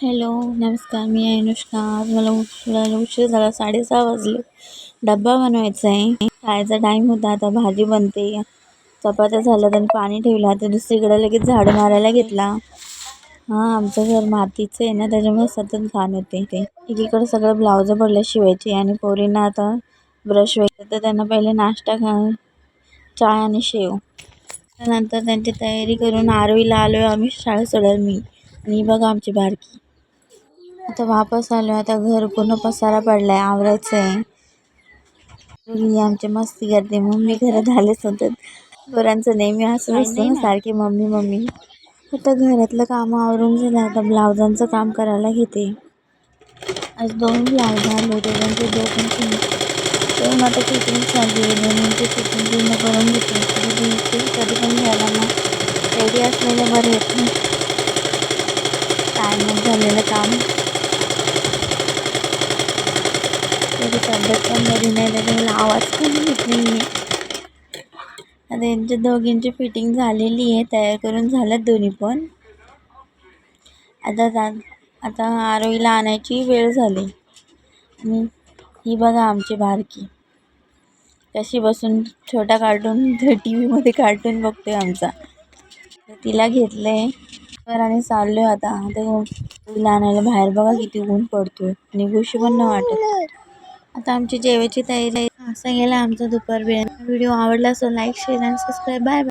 Hello नमस्कार मी आहे अनुष्का. आज मला उशिरा उशीर झाला साडेसहा वाजले. डब्बा बनवायचा आहे. खायचा टाईम होता आता भाजी बनते. चपात्या झाल्या त्याने पाणी ठेवलं तर दुसरीकडे लगेच झाडू मारायला घेतला. हां आमचं घर मातीचं आहे ना त्याच्यामुळे सतत घाण होते ते एकीकडे सगळं ब्लाउजं पडलं शिवायची आणि पोरींना आता ब्रश व्हायचं तर त्यांना पहिले नाश्ता खा चहा आणि शेव. त्यानंतर त्यांची तयारी करून आरोईला आलो आहे आम्ही शाळा सोडायला मी. आणि बघा आमची बारकी. आता वापस आलो आता घर पूर्ण पसारा पडला आहे आवरायचं आहे आमची मस्ती करते. मम्मी घरात आलेच होतं पोरांचं नेहमी असं असतं ना सारखी मम्मी मम्मी. आता घरातलं कामं आवरून झालं. आता ब्लाउजांचं काम करायला घेते. आज दोन ब्लाउज आले. होते त्यांचे दोघांचे दोन आता फिटिंग चालली आहे. दोन्हींची फिटिंग पूर्ण करून घेते. कधी पण घ्यायला मग. रेडी असलेलं बरं येत नाही टायमच झालेलं काम तरी तब्येत पण बरी नाही त्याच्यामुळे आवाज पण येत नाही आहे त्यांच्या दोघींची फिटिंग झालेली आहे तयार करून झाल्यात दोन्ही पण. आता जा आता आरोईला आणायची वेळ झाली. आणि ही बघा आमची बारकी. कशी बसून छोटा कार्टून टी व्हीमध्ये कार्टून बघतोय आमचा. तिला घेतलं आहे आणि चाललो आहे आता. आता तिला आणायला बाहेर बघा किती ऊन पडतोय. आणि गुशी पण न वाटत. आता आमची जेवायची तयारी आहे. असा गेला आमचा दुपार वेळ व्हिडिओ आवडला असेल लाईक शेअर आणि सबस्क्राईब बाय बाय